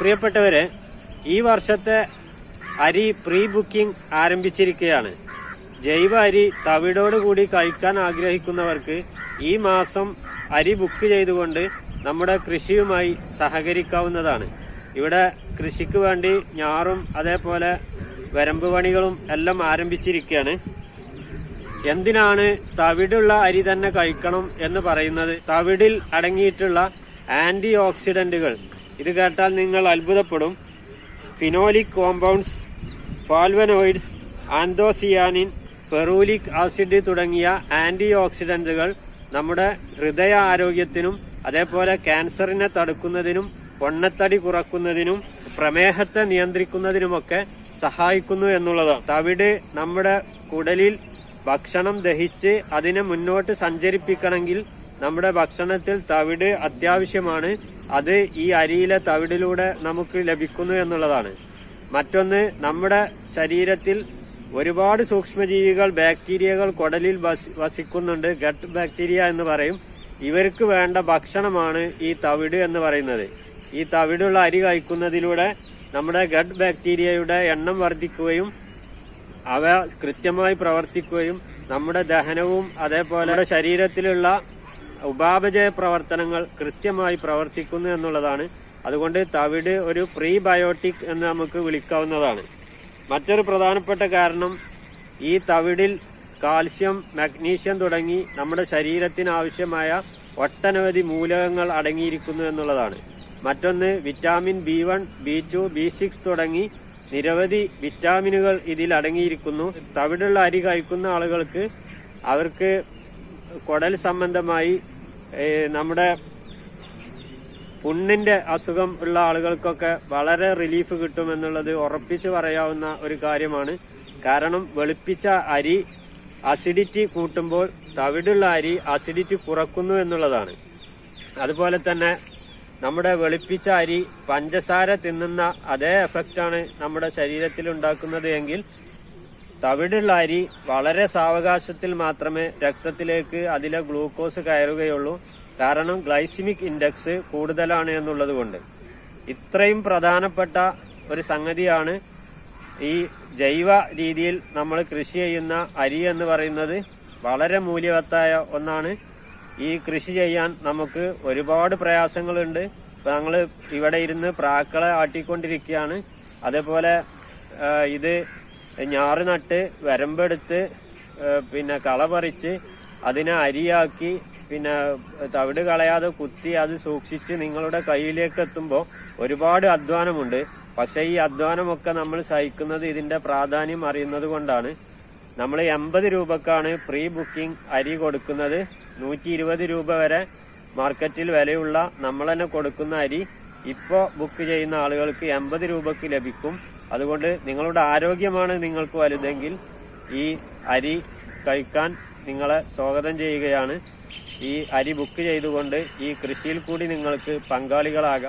പ്രിയപ്പെട്ടവരെ ഈ വർഷത്തെ അരി പ്രീ ബുക്കിംഗ് ആരംഭിച്ചിരിക്കുകയാണ്. ജൈവ അരി തവിടോടുകൂടി കഴിക്കാൻ ആഗ്രഹിക്കുന്നവർക്ക് ഈ മാസം അരി ബുക്ക് ചെയ്തുകൊണ്ട് നമ്മുടെ കൃഷിയുമായി സഹകരിക്കാവുന്നതാണ്. ഇവിടെ കൃഷിക്ക് വേണ്ടി ഞാറും അതേപോലെ വരമ്പ് പണികളും എല്ലാം ആരംഭിച്ചിരിക്കുകയാണ്. എന്തിനാണ് തവിടുള്ള അരി തന്നെ കഴിക്കണം എന്ന് പറയുന്നത്? തവിടിൽ അടങ്ങിയിട്ടുള്ള ആന്റി ഓക്സിഡന്റുകൾ ഇത് കേട്ടാൽ നിങ്ങൾ അത്ഭുതപ്പെടും. Phenolic compounds flavonoids anthocyanin ferulic acid തുടങ്ങിയ ആന്റി ഓക്സിഡന്റുകൾ നമ്മുടെ ഹൃദയ ആരോഗ്യത്തിനും അതേപോലെ ക്യാൻസറിനെ തടുക്കുന്നതിനും പൊണ്ണത്തടി കുറക്കുന്നതിനും പ്രമേഹത്തെ നിയന്ത്രിക്കുന്നതിനുമൊക്കെ സഹായിക്കുന്നു എന്നുള്ളതാണ്. തവിട് നമ്മുടെ കുടലിൽ ഭക്ഷണം ദഹിച്ച് അതിനെ മുന്നോട്ട് സഞ്ചരിപ്പിക്കണമെങ്കിൽ നമ്മുടെ ഭക്ഷണത്തിൽ തവിട് അത്യാവശ്യമാണ്. അത് ഈ അരിയിലെ തവിടിലൂടെ നമുക്ക് ലഭിക്കുന്നു എന്നുള്ളതാണ്. മറ്റൊന്ന് നമ്മുടെ ശരീരത്തിൽ ഒരുപാട് സൂക്ഷ്മജീവികൾ ബാക്ടീരിയകൾ കുടലിൽ വസിക്കുന്നുണ്ട്. ഗട്ട് ബാക്ടീരിയ എന്ന് പറയും. ഇവർക്ക് വേണ്ട ഭക്ഷണമാണ് ഈ തവിട് എന്ന് പറയുന്നത്. ഈ തവിടുള്ള അരി കഴിക്കുന്നതിലൂടെ നമ്മുടെ ഗട്ട് ബാക്ടീരിയയുടെ എണ്ണം വർദ്ധിക്കുകയും അവ കൃത്യമായി പ്രവർത്തിക്കുകയും നമ്മുടെ ദഹനവും അതേപോലെ ശരീരത്തിലുള്ള ഉപാപചയ പ്രവർത്തനങ്ങൾ കൃത്യമായി പ്രവർത്തിക്കുന്നു എന്നുള്ളതാണ്. അതുകൊണ്ട് തവിട് ഒരു പ്രീ ബയോട്ടിക് എന്ന് നമുക്ക് വിളിക്കാവുന്നതാണ്. മറ്റൊരു പ്രധാനപ്പെട്ട കാരണം ഈ തവിടിൽ കാൽസ്യം മഗ്നീഷ്യം തുടങ്ങി നമ്മുടെ ശരീരത്തിന് ആവശ്യമായ ഒട്ടനവധി മൂലകങ്ങൾ അടങ്ങിയിരിക്കുന്നു എന്നുള്ളതാണ്. മറ്റൊന്ന് vitamin B one B two B six തുടങ്ങി നിരവധി വിറ്റാമിനുകൾ ഇതിൽ അടങ്ങിയിരിക്കുന്നു. തവിടുള്ള അരി കഴിക്കുന്ന ആളുകൾക്ക് അവർക്ക് കുടൽ സംബന്ധമായി നമ്മുടെ പുണ്ണിന്റെ അസുഖം ഉള്ള ആളുകൾക്കൊക്കെ വളരെ റിലീഫ് കിട്ടുമെന്നുള്ളത് ഉറപ്പിച്ചു പറയാവുന്ന ഒരു കാര്യമാണ്. കാരണം വെളുപ്പിച്ച അരി അസിഡിറ്റി കൂട്ടുമ്പോൾ തവിടുള്ള അരി അസിഡിറ്റി കുറക്കുന്നു എന്നുള്ളതാണ്. അതുപോലെ തന്നെ നമ്മുടെ വെളുപ്പിച്ച അരി പഞ്ചസാര തിന്നുന്ന അതേ എഫക്റ്റാണ് നമ്മുടെ ശരീരത്തിൽ ഉണ്ടാക്കുന്നത് എങ്കിൽ തവിടുള്ള അരി വളരെ സാവകാശത്തിൽ മാത്രമേ രക്തത്തിലേക്ക് അതിലെ ഗ്ലൂക്കോസ് കയറുകയുള്ളൂ. കാരണം ഗ്ലൈസിമിക് ഇൻഡെക്സ് കൂടുതലാണ് എന്നുള്ളത് കൊണ്ട്. ഇത്രയും പ്രധാനപ്പെട്ട ഒരു സംഗതിയാണ് ഈ ജൈവ രീതിയിൽ നമ്മൾ കൃഷി ചെയ്യുന്ന അരി എന്ന് പറയുന്നത്. വളരെ മൂല്യവത്തായ ഒന്നാണ്. ഈ കൃഷി ചെയ്യാൻ നമുക്ക് ഒരുപാട് പ്രയാസങ്ങളുണ്ട്. ഞങ്ങൾ ഇവിടെ ഇരുന്ന് പ്രാക്കളെ ആട്ടിക്കൊണ്ടിരിക്കുകയാണ്. അതേപോലെ ഇത് ഞാറ് നട്ട് വരമ്പെടുത്ത് പിന്നെ കള പറിച്ച് അതിനെ അരിയാക്കി പിന്നെ തവിട് കളയാതെ കുത്തി അത് സൂക്ഷിച്ച് നിങ്ങളുടെ കയ്യിലേക്ക് എത്തുമ്പോൾ ഒരുപാട് അധ്വാനമുണ്ട്. പക്ഷേ ഈ അധ്വാനമൊക്കെ നമ്മൾ സഹിക്കുന്നത് ഇതിന്റെ പ്രാധാന്യം അറിയുന്നത് കൊണ്ടാണ്. നമ്മൾ എൺപത് രൂപക്കാണ് പ്രീ ബുക്കിംഗ് അരി കൊടുക്കുന്നത്. നൂറ്റി ഇരുപത് രൂപ വരെ മാർക്കറ്റിൽ വിലയുള്ള നമ്മൾ തന്നെ കൊടുക്കുന്ന അരി ഇപ്പോൾ ബുക്ക് ചെയ്യുന്ന ആളുകൾക്ക് എൺപത് രൂപക്ക് ലഭിക്കും. അതുകൊണ്ട് നിങ്ങളുടെ ആരോഗ്യമാണ് നിങ്ങൾക്ക് വലുതെങ്കിൽ ഈ അരി കഴിക്കാൻ നിങ്ങളെ സ്വാഗതം ചെയ്യുകയാണ്. ഈ അരി ബുക്ക് ചെയ്തുകൊണ്ട് ഈ കൃഷിയിൽ കൂടി നിങ്ങൾക്ക് പങ്കാളികളാകാം.